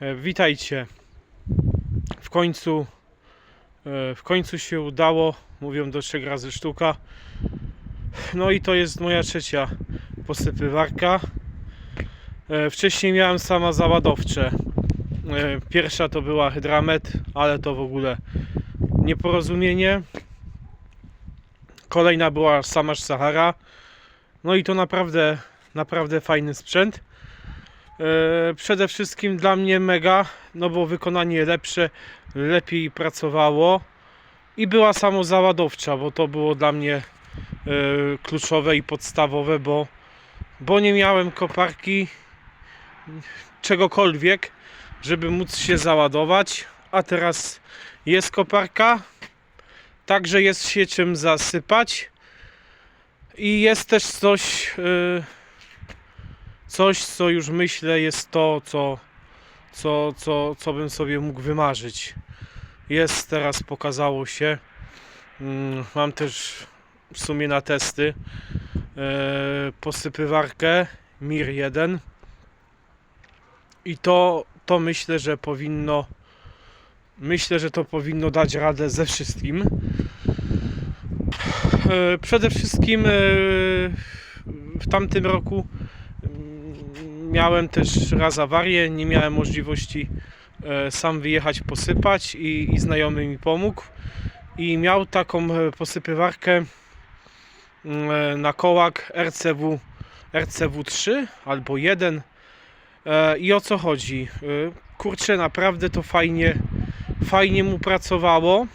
E, Witajcie. W końcu e, w końcu się udało. Mówią do trzech razy sztuka. No i to jest moja trzecia posypywarka. E, Wcześniej miałem sama załadowcze. Pierwsza to była Hydramet, ale to w ogóle nieporozumienie. Kolejna była sama Sahara. No i to naprawdę, naprawdę fajny sprzęt. E, Przede wszystkim dla mnie mega, no bo wykonanie lepsze, lepiej pracowało i była samozaładowcza, bo to było dla mnie e, kluczowe i podstawowe, bo, bo nie miałem koparki czegokolwiek, żeby móc się załadować, a teraz jest koparka, także jest się czym zasypać i jest też coś e, coś, co już myślę jest to, co, co, co, co bym sobie mógł wymarzyć. Jest teraz, pokazało się. Mm, Mam też w sumie na testy e, posypywarkę Mir 1 i to, to myślę, że powinno myślę, że to powinno dać radę ze wszystkim. E, Przede wszystkim e, w tamtym roku Miałem też raz awarię, nie miałem możliwości e, sam wyjechać posypać i, i znajomy mi pomógł. I miał taką e, posypywarkę mm, e, na kołak RCW, RCW3 albo 1. E, I o co chodzi? Kurczę, naprawdę to fajnie, fajnie mu pracowało.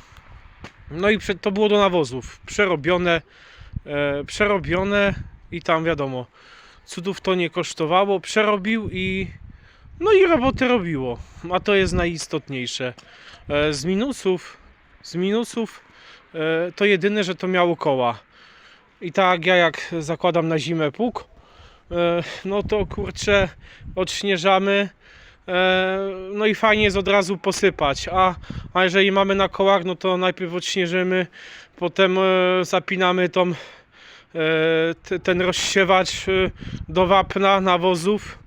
No i to było do nawozów. Przerobione, przerobione i tam wiadomo, cudów to nie kosztowało, przerobił i no i roboty robiło, a to jest najistotniejsze. E, Z minusów, z minusów e, to jedyne, że to miało koła. I tak ja jak zakładam na zimę pług, e, no to kurczę odśnieżamy, no i fajnie jest od razu posypać, a, a jeżeli mamy na kołach, no to najpierw odśnieżymy, potem zapinamy tą ten rozsiewacz e, do wapna nawozów.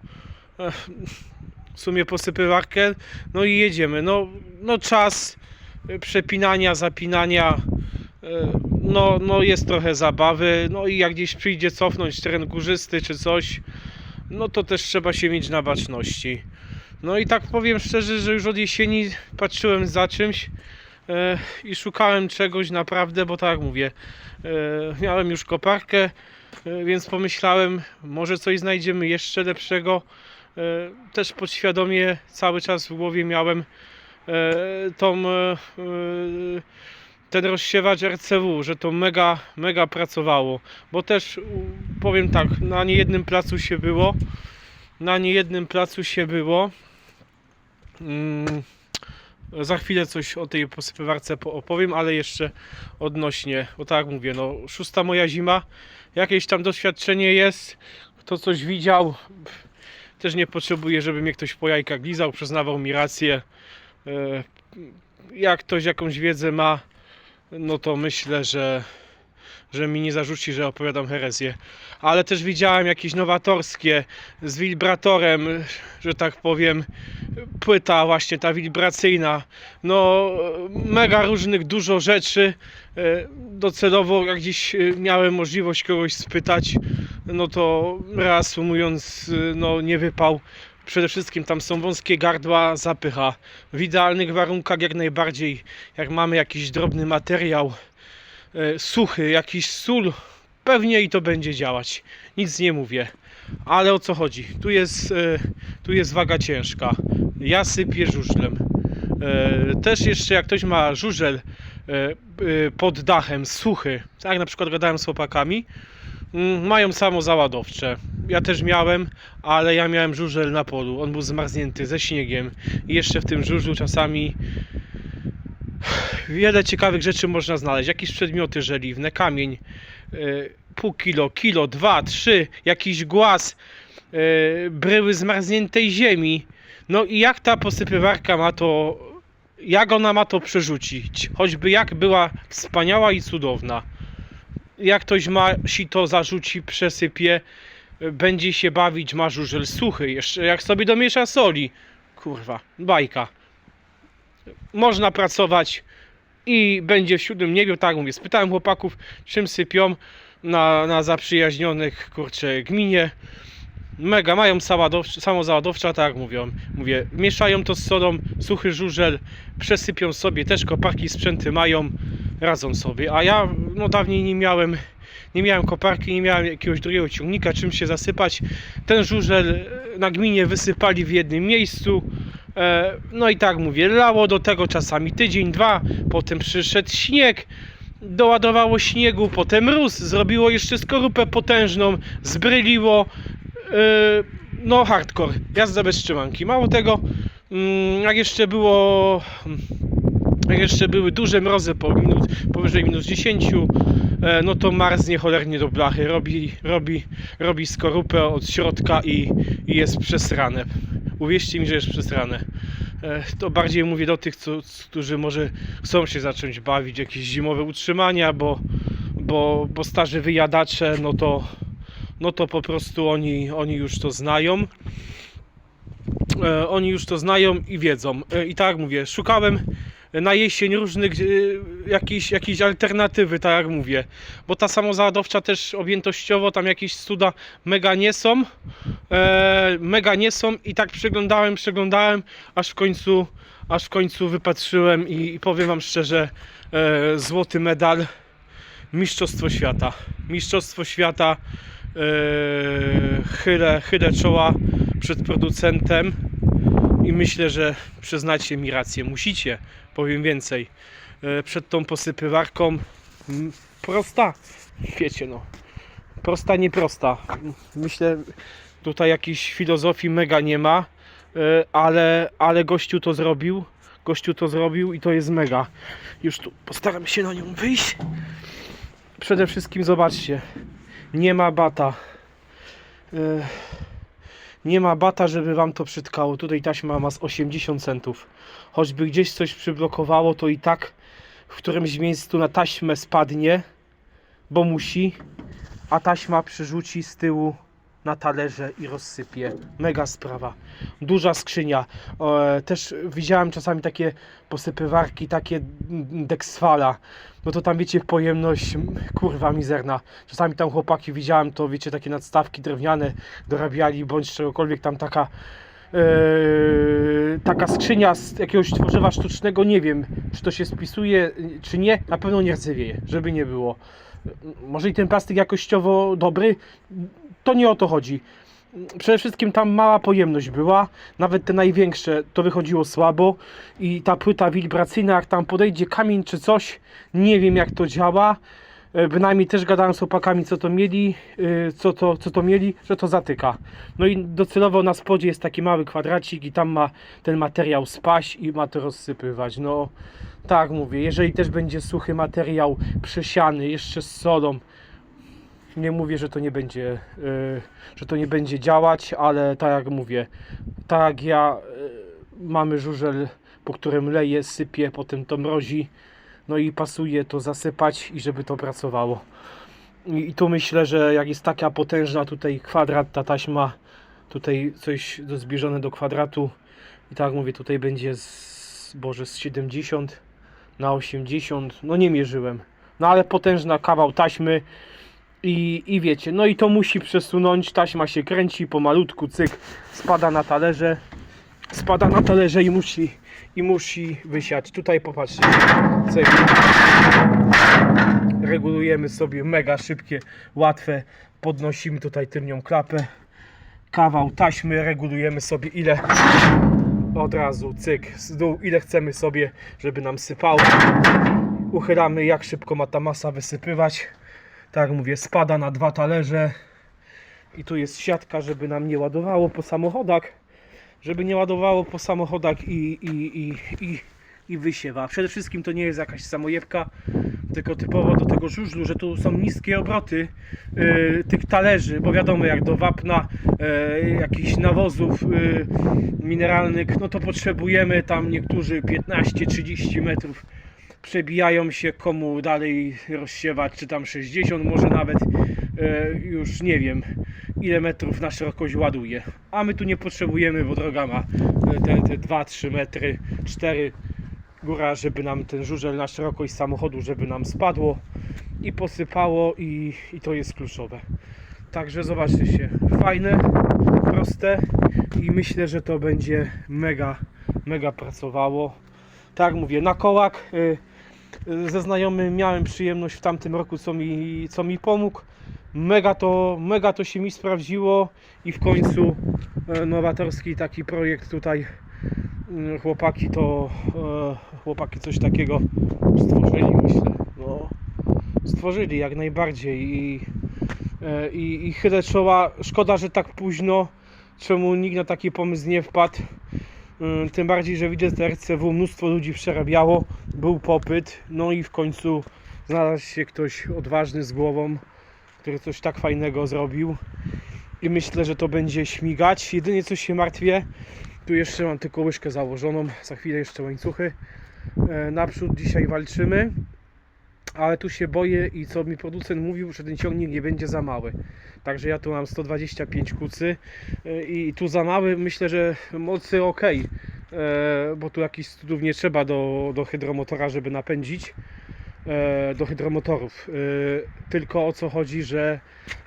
E, w sumie posypywarkę no i jedziemy. No, no czas e, przepinania, zapinania. E, no, no jest trochę zabawy. No i jak gdzieś przyjdzie cofnąć teren górzysty czy coś no to też trzeba się mieć na baczności. No i tak powiem szczerze, że już od jesieni patrzyłem za czymś. e, i szukałem czegoś naprawdę, bo tak mówię, e, miałem już koparkę, e, więc pomyślałem, może coś znajdziemy jeszcze lepszego. E, Też podświadomie cały czas w głowie miałem e, tą, e, e, ten rozsiewacz RCW, że to mega, mega pracowało, bo też powiem tak, na niejednym placu się było, na niejednym placu się było. Mm, za chwilę coś o tej posypywarce po- opowiem, ale jeszcze odnośnie, bo tak mówię, no szósta moja zima, jakieś tam doświadczenie jest, kto coś widział, też nie potrzebuję, żeby mnie ktoś po jajkach lizał, przyznawał mi rację. E, Jak ktoś jakąś wiedzę ma, no to myślę, że, że mi nie zarzuci, że opowiadam herezję. Ale też widziałem jakieś nowatorskie z wibratorem, że tak powiem, płyta właśnie ta wibracyjna. No mega różnych dużo rzeczy. E, Docelowo jak gdzieś e, miałem możliwość kogoś spytać, no to reasumując, e, no nie wypał. Przede wszystkim tam są wąskie gardła, zapycha. W idealnych warunkach jak najbardziej, jak mamy jakiś drobny materiał suchy, jakiś sól, pewnie i to będzie działać. Nic nie mówię. Ale o co chodzi? Tu jest, e, tu jest waga ciężka. Ja sypię żużlem. E, Też jeszcze jak ktoś ma żużel e, e, pod dachem, suchy, tak na przykład gadałem z chłopakami, mm, mają samozaładowcze. Ja też miałem, ale ja miałem żużel na polu. On był zmarznięty ze śniegiem. I jeszcze w tym żużlu czasami wiele ciekawych rzeczy można znaleźć. Jakieś przedmioty żeliwne, kamień, e, pół kilo, kilo, dwa, trzy, jakiś głaz, e, bryły zmarzniętej ziemi. No i jak ta posypywarka ma to, jak ona ma to przerzucić? Choćby jak była wspaniała i cudowna. Jak ktoś ma sito zarzuci, przesypie, będzie się bawić, ma żużel suchy. Jeszcze jak sobie domiesza soli. kurwa, bajka. Można pracować i będzie w siódmym niebie, tak mówię. Spytałem chłopaków, czym sypią na, na zaprzyjaźnionych, kurczę, gminie. Mega, mają samozaładowcza, tak mówią. Mówię, mieszają to z solą, suchy żużel, przesypią sobie, też koparki, sprzęty mają, radzą sobie. A ja, no dawniej nie miałem, nie miałem koparki, nie miałem jakiegoś drugiego ciągnika, czym się zasypać. Ten żużel na gminie wysypali w jednym miejscu. E, No i tak mówię, lało do tego czasami tydzień, dwa, potem przyszedł śnieg, doładowało śniegu, potem mróz, zrobiło jeszcze skorupę potężną, zbryliło, e, no hardcore, jazda bez trzymanki. Mało tego, mm, jak jeszcze było, jak jeszcze były duże mrozy po minus, powyżej minus 10, e, no to marznie cholernie do blachy, robi, robi, robi skorupę od środka i, i jest przesrane. Uwierzcie mi, że jest przesrane. E, To bardziej mówię do tych, co, którzy może chcą się zacząć bawić, jakieś zimowe utrzymania, bo, bo, bo starzy wyjadacze, no to, no to po prostu oni, oni już to znają. E, Oni już to znają i wiedzą. E, I tak mówię, szukałem na jesień różnych e, jakiejś, jakiejś alternatywy, tak jak mówię. Bo ta samozaładowcza też objętościowo tam jakieś cuda mega nie są. E, mega nie są i tak przeglądałem, przeglądałem, aż w końcu, aż w końcu wypatrzyłem i, i powiem wam szczerze, e, złoty medal Mistrzostwo Świata. Mistrzostwo Świata e, chylę, chylę czoła przed producentem i myślę, że przyznacie mi rację. Musicie, powiem więcej. E, przed tą posypywarką prosta, wiecie no, prosta, nieprosta. Myślę, tutaj jakiejś filozofii mega nie ma, e, ale, ale gościu to zrobił. Gościu to zrobił i to jest mega. Już tu postaram się na nią wyjść. Przede wszystkim zobaczcie, nie ma bata. E, Nie ma bata, żeby wam to przytkało. Tutaj taśma ma z 80 centów. Choćby gdzieś coś przyblokowało, to i tak w którymś miejscu na taśmę spadnie, bo musi, a taśma przyrzuci z tyłu na talerze i rozsypie. Mega sprawa. Duża skrzynia. E, też widziałem czasami takie posypywarki, takie deksfala. No to tam wiecie, pojemność kurwa mizerna. Czasami tam chłopaki widziałem, to wiecie, takie nadstawki drewniane dorabiali, bądź czegokolwiek tam taka e, taka skrzynia z jakiegoś tworzywa sztucznego, nie wiem, czy to się spisuje, czy nie, na pewno nie rdzewieje, żeby nie było. Może i ten plastik jakościowo dobry, to nie o to chodzi. Przede wszystkim tam mała pojemność była, nawet te największe to wychodziło słabo i ta płyta wibracyjna, jak tam podejdzie kamień czy coś, nie wiem jak to działa. E, Bynajmniej też gadałem z chłopakami, co to mieli, e, co to, co to mieli, że to zatyka. No i docelowo na spodzie jest taki mały kwadracik i tam ma ten materiał spaść i ma to rozsypywać. No tak mówię, jeżeli też będzie suchy materiał przesiany jeszcze z solą, nie mówię, że to nie będzie, e, że to nie będzie działać, ale tak jak mówię, tak jak ja mamy żużel, po którym leje, sypie, potem to mrozi, no i pasuje to zasypać i żeby to pracowało. I, I tu myślę, że jak jest taka potężna tutaj kwadrat, ta taśma, tutaj coś zbliżone do kwadratu i tak mówię, tutaj będzie z, Boże, z 70 na 80, no nie mierzyłem. No ale potężna kawał taśmy i, i wiecie, no i to musi przesunąć, taśma się kręci pomalutku, cyk, spada na talerze, spada na talerze i musi, i musi wysiać. Tutaj popatrzcie, cyk. Regulujemy sobie mega szybkie, łatwe, podnosimy tutaj tylnią klapę, kawał taśmy, regulujemy sobie ile od razu, cyk, z dół, ile chcemy sobie, żeby nam sypało. Uchylamy jak szybko ma ta masa wysypywać. Tak mówię, spada na dwa talerze. I tu jest siatka, żeby nam nie ładowało po samochodach. Żeby nie ładowało po samochodach i, i, i, i, i wysiewa. Przede wszystkim to nie jest jakaś samojebka, tylko typowo do tego żużlu, że tu są niskie obroty yy, tych talerzy, bo wiadomo jak do wapna, yy, jakichś nawozów yy, mineralnych, no to potrzebujemy tam niektórzy 15-30 metrów przebijają się komu dalej rozsiewać, czy tam 60, może nawet e, już nie wiem ile metrów na szerokość ładuje. A my tu nie potrzebujemy, bo droga ma e, te, te 2-3 metry, 4 góra, żeby nam ten żużel na szerokość samochodu, żeby nam spadło i posypało i, i to jest kluczowe. Także zobaczcie się, fajne, proste i myślę, że to będzie mega, mega pracowało. Tak mówię, na kołak y, ze znajomym miałem przyjemność w tamtym roku, co mi, co mi pomógł. Mega to, mega to się mi sprawdziło i w końcu e, nowatorski taki projekt tutaj mm, chłopaki to e, chłopaki coś takiego stworzyli myślę. No, stworzyli jak najbardziej i, e, i, i chylę czoła. Szkoda, że tak późno, czemu nikt na taki pomysł nie wpadł. Ym, Tym bardziej, że widzę, że RCW mnóstwo ludzi przerabiało, był popyt, no i w końcu znalazł się ktoś odważny z głową, który coś tak fajnego zrobił. I myślę, że to będzie śmigać. Jedynie coś się martwię, tu jeszcze mam tylko łyżkę założoną, za chwilę jeszcze łańcuchy. E, Naprzód dzisiaj walczymy, ale tu się boję i co mi producent mówił, że ten ciągnik nie będzie za mały. Także ja tu mam 125 kucy e, i tu za mały myślę, że mocy ok, bo tu jakichś studów nie trzeba do, do hydromotora, żeby napędzić e, do hydromotorów. E, Tylko o co chodzi, że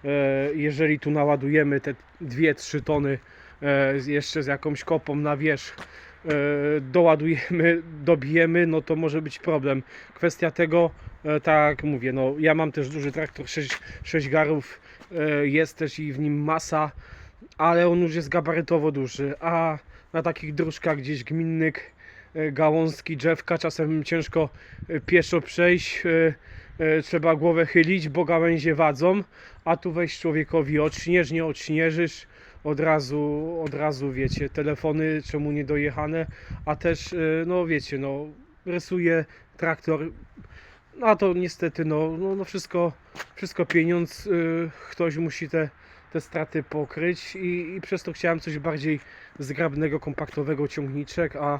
e, jeżeli tu naładujemy te 2-3 tony e, jeszcze z jakąś kopą na wierzch, e, doładujemy, dobijemy, no to może być problem. Kwestia tego, e, tak mówię, no ja mam też duży traktor, 6, 6 garów, e, jest też i w nim masa, ale on już jest gabarytowo duży, a na takich dróżkach gdzieś gminnych e, gałązki, drzewka, czasem ciężko e, pieszo przejść, e, e, trzeba głowę chylić, bo gałęzie wadzą, a tu weź człowiekowi odśnież, nie odśnieżysz, od razu, od razu wiecie, telefony czemu nie dojechane, a też, e, no wiecie, no rysuje traktor, no a to niestety, no, no, no wszystko, wszystko pieniądz, y, ktoś musi te, te straty pokryć i, i przez to chciałem coś bardziej zgrabnego, kompaktowego ciągniczek, a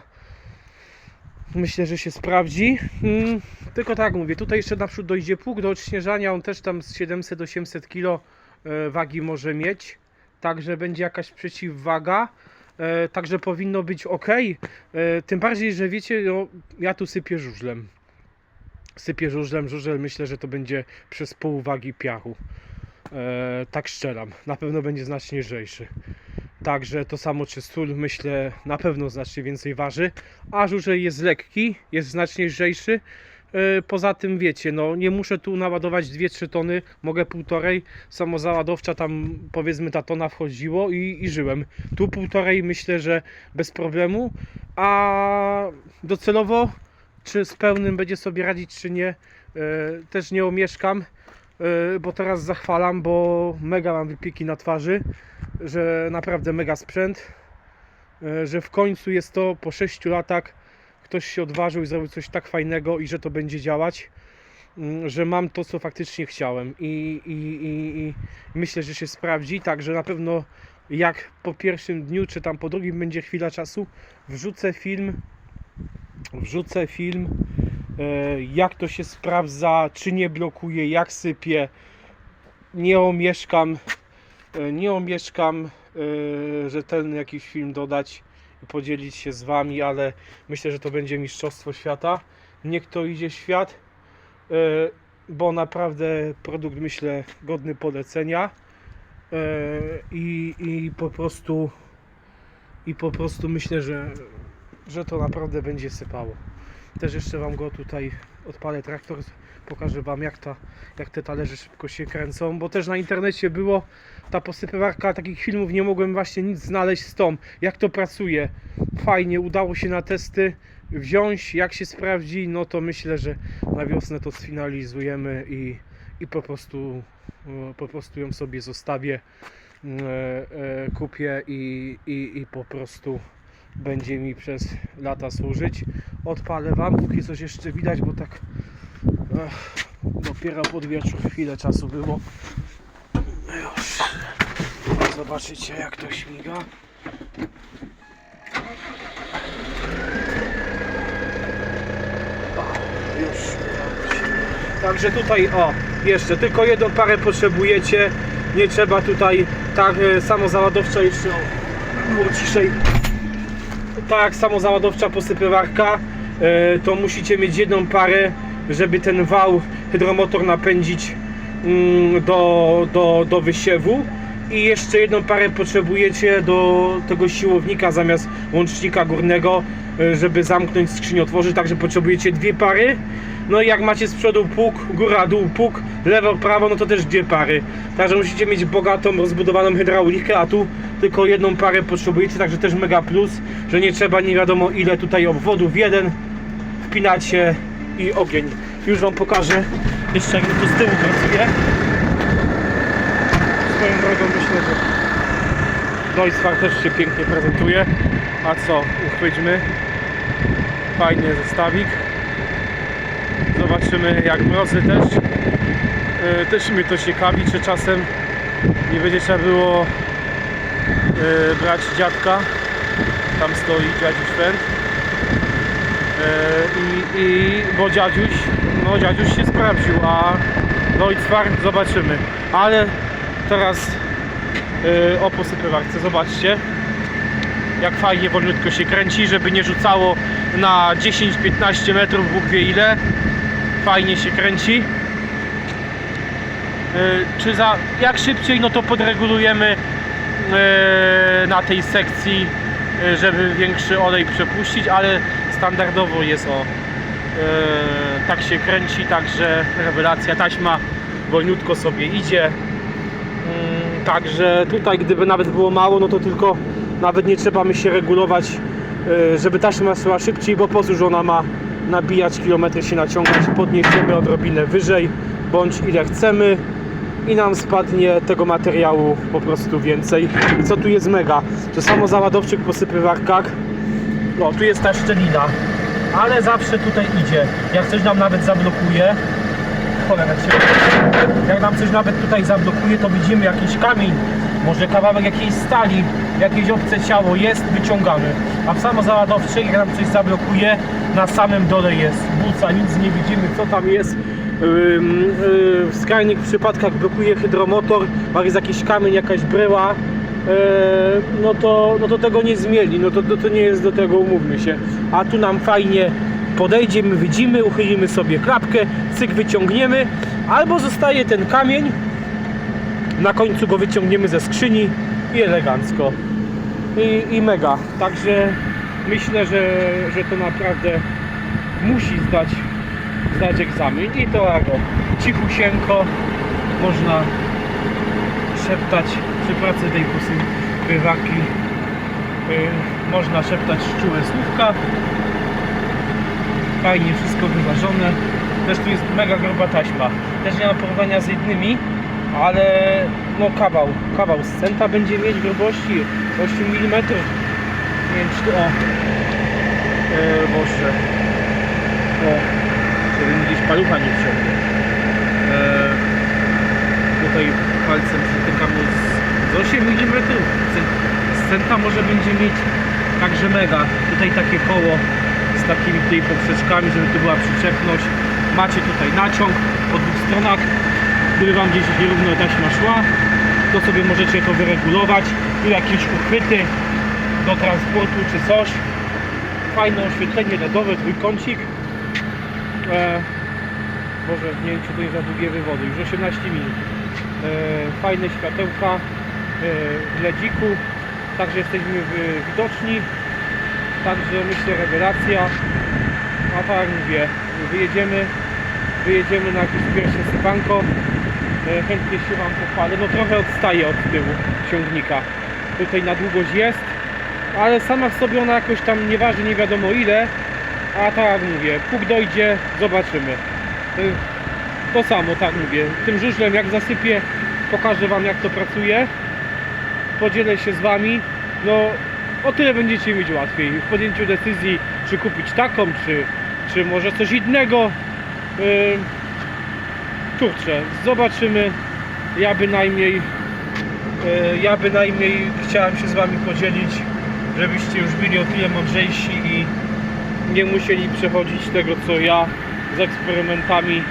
myślę, że się sprawdzi. Mm, tylko tak mówię, tutaj jeszcze naprzód dojdzie pług do odśnieżania, on też tam z 700-800 kg e, wagi może mieć, także będzie jakaś przeciwwaga. E, Także powinno być ok. Tym bardziej, że wiecie, no, ja tu sypię żużlem sypie żużlem, żużel myślę, że to będzie przez pół wagi piachu. E, tak szczeram, na pewno będzie znacznie lżejszy. Także to samo czy sól myślę na pewno znacznie więcej waży, a żużel jest lekki, jest znacznie lżejszy. E, Poza tym wiecie, no nie muszę tu naładować 2-3 tony, mogę półtorej, samozaładowcza tam powiedzmy ta tona wchodziło i, i żyłem. Tu półtorej myślę, że bez problemu, a docelowo czy z pełnym będzie sobie radzić, czy nie, e, też nie omieszkam, e, bo teraz zachwalam, bo mega mam wypieki na twarzy, że naprawdę mega sprzęt, że w końcu jest to po 6 latach ktoś się odważył i zrobił coś tak fajnego i że to będzie działać, mm, że mam to, co faktycznie chciałem. I, i, i, i myślę, że się sprawdzi, także na pewno jak po pierwszym dniu, czy tam po drugim będzie chwila czasu, wrzucę film wrzucę film, e, jak to się sprawdza, czy nie blokuje, jak sypie. Nie omieszkam, e, nie omieszkam e, rzetelny jakiś film dodać podzielić się z Wami, ale myślę, że to będzie Mistrzostwo Świata. Niech to idzie świat, e, bo naprawdę produkt myślę godny polecenia e, i, i po prostu i po prostu myślę, że że to naprawdę będzie sypało. Też jeszcze Wam go tutaj odpalę traktor, pokażę Wam jak, ta, jak te talerze szybko się kręcą, bo też na internecie było ta posypywarka, takich filmów nie mogłem właśnie nic znaleźć z tą, jak to pracuje. Fajnie, udało się na testy wziąć, jak się sprawdzi, no to myślę, że na wiosnę to sfinalizujemy i, i po prostu e, po prostu ją sobie zostawię, e, e, kupię i, i, i po prostu będzie mi przez lata służyć. Odpalę Wam, póki coś jeszcze widać, bo tak ech, dopiero pod wieczór chwilę czasu było. Już. Zobaczycie jak to śmiga. O, już Także tutaj o, jeszcze tylko jedną parę potrzebujecie. Nie trzeba tutaj tak e, samozaładowcza jeszcze o, ciszej. Tak, samozaładowcza posypywarka. E, to musicie mieć jedną parę, żeby ten wał hydromotor napędzić mm, do, do, do wysiewu. I jeszcze jedną parę potrzebujecie do tego siłownika zamiast łącznika górnego, e, żeby zamknąć skrzynię, otworzyć. Także potrzebujecie dwie pary. No i jak macie z przodu pług, góra, dół, pług, lewo, prawo, no to też dwie pary. Także musicie mieć bogatą, rozbudowaną hydraulikę, a tu tylko jedną parę potrzebujecie, także też mega plus, że nie trzeba nie wiadomo ile tutaj obwodów, jeden wpinacie i ogień. Już Wam pokażę jeszcze jak to z tyłu pracuje. Swoją drogą myślę, że Deutzfar też się pięknie prezentuje. A co, uchwyćmy. Fajnie zestawik. Zobaczymy jak mrozy też. E, Też mnie to ciekawi, czy czasem nie będzie trzeba było e, brać dziadka. Tam stoi dziadziuś Fend. E, I, i bo dziadziuś, no dziadziuś się sprawdził, a Deutzfar zobaczymy. Ale teraz e, o posypywarce, zobaczcie jak fajnie wolniutko się kręci, żeby nie rzucało na 10-15 metrów, Bóg wie ile. Fajnie się kręci. E, Czy za jak szybciej, no to podregulujemy e, na tej sekcji, e, żeby większy olej przepuścić, ale standardowo jest o e, tak się kręci, także rewelacja, taśma wolniutko sobie idzie. Mm, Także tutaj gdyby nawet było mało, no to tylko nawet nie trzeba my się regulować, e, żeby taśma szła szybciej, bo po cóż ona ma nabijać kilometry się naciągać, podniesiemy odrobinę wyżej, bądź ile chcemy i nam spadnie tego materiału po prostu więcej. Co tu jest mega, że samozaładowczyk po sypywarkach, o tu jest ta szczelina, ale zawsze tutaj idzie, jak coś nam nawet zablokuje, cholera cię. Jak nam coś nawet tutaj zablokuje, to widzimy jakiś kamień, może kawałek jakiejś stali, jakieś obce ciało jest, wyciągamy. A w samozaładowczej, jak nam coś zablokuje, na samym dole jest buca, nic nie widzimy, co tam jest. Ym, yy, W skrajnych przypadkach blokuje hydromotor, jak jest jakiś kamień, jakaś bryła, yy, no to, no to tego nie zmieni, no to, to, to nie jest do tego, umówmy się. A tu nam fajnie podejdzie, my widzimy, uchylimy sobie klapkę, cyk wyciągniemy, albo zostaje ten kamień, na końcu go wyciągniemy ze skrzyni i elegancko. I, i mega. Także myślę, że, że to naprawdę musi zdać, zdać egzamin. I to jak o, cichusieńko można szeptać przy pracy tej posypywaki. Yy, można szeptać czułe słówka. Fajnie wszystko wyważone. Też tu jest mega gruba taśma. Też nie ma porównania z jednymi, ale no kawał, kawał z centa będzie mieć grubości 8 mm. Nie wiem czy to o. E, Boże. O, gdzieś palucha nie wciągnie. E, tutaj palcem przytykam z, z 8 mm. Z centa może będzie mieć także mega. Tutaj takie koło z takimi tutaj poprzeczkami, żeby tu była przyczepność. Macie tutaj naciąg po dwóch stronach gdyby Wam gdzieś nierówno taśma szła, to sobie możecie to wyregulować. Tu jakieś uchwyty do transportu czy coś. Fajne oświetlenie LEDowe, trójkącik. E, Boże, nie wiem za długie wywody, już 18 minut. E, fajne światełka w LEDziku, także jesteśmy widoczni. Także myślę rewelacja. A tak mówię, wyjedziemy, wyjedziemy na jakieś pierwsze sypanko. E, Chętnie się Wam pochwalę. No trochę odstaje od tyłu ciągnika. Tutaj na długość jest, ale sama w sobie ona jakoś tam nie waży nie wiadomo ile. A tak mówię, póki dojdzie, zobaczymy. E, To samo, tak mówię. Tym żużlem jak zasypię, pokażę Wam jak to pracuje. Podzielę się z Wami. No o tyle będziecie mieć łatwiej w podjęciu decyzji, czy kupić taką, czy, czy może coś innego. Yy, kurczę, zobaczymy. Ja bynajmniej yy, ja bynajmniej chciałem się z Wami podzielić, żebyście już byli o tyle mądrzejsi i nie musieli przechodzić tego co ja z eksperymentami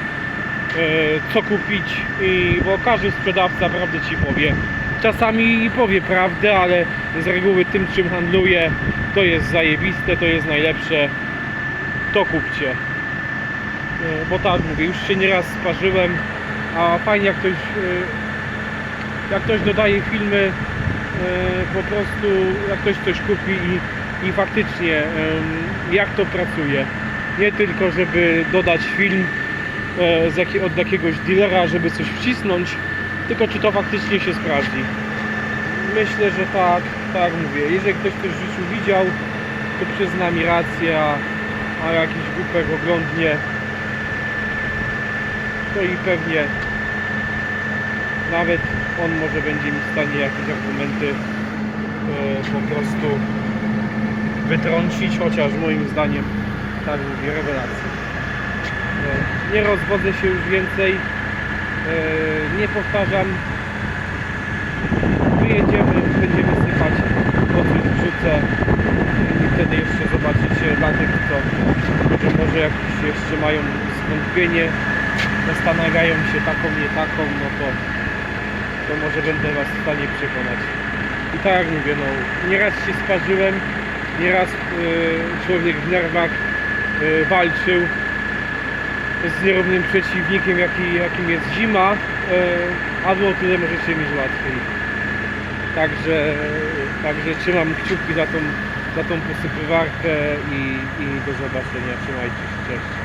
co kupić, i, bo każdy sprzedawca prawdę Ci powie. Czasami powie prawdę, ale z reguły tym czym handluje to jest zajebiste, to jest najlepsze, to kupcie. E, Bo tak mówię, już się nieraz sparzyłem, a fajnie jak ktoś, e, jak ktoś dodaje filmy, e, po prostu jak ktoś coś kupi i, i faktycznie jak to pracuje. Nie tylko, żeby dodać film od jakiegoś dealera, żeby coś wcisnąć, tylko czy to faktycznie się sprawdzi. Myślę, że tak, tak mówię. Jeżeli ktoś coś w życiu widział, to przyzna mi rację, a, a jakiś głupek oglądnie, to i pewnie nawet on może będzie mi w stanie jakieś argumenty e, po prostu wytrącić, chociaż moim zdaniem, tak mówię, rewelacja. E, Nie rozwodzę się już więcej, nie powtarzam. Wyjedziemy, będziemy sypać, po coś wrzucę i wtedy jeszcze zobaczycie dla tych, co może, może jakieś jeszcze mają zwątpienie, zastanawiają się taką, nie taką, no to, to może będę Was w stanie przekonać. I tak jak mówię, no, nieraz się sparzyłem, nieraz y, człowiek w nerwach y, walczył z nierównym przeciwnikiem, jaki, jakim jest zima, y, a było tyle możecie mieć łatwiej. Także, także trzymam kciuki za tą, za tą posypywarkę i, i do zobaczenia. Trzymajcie się, cześć.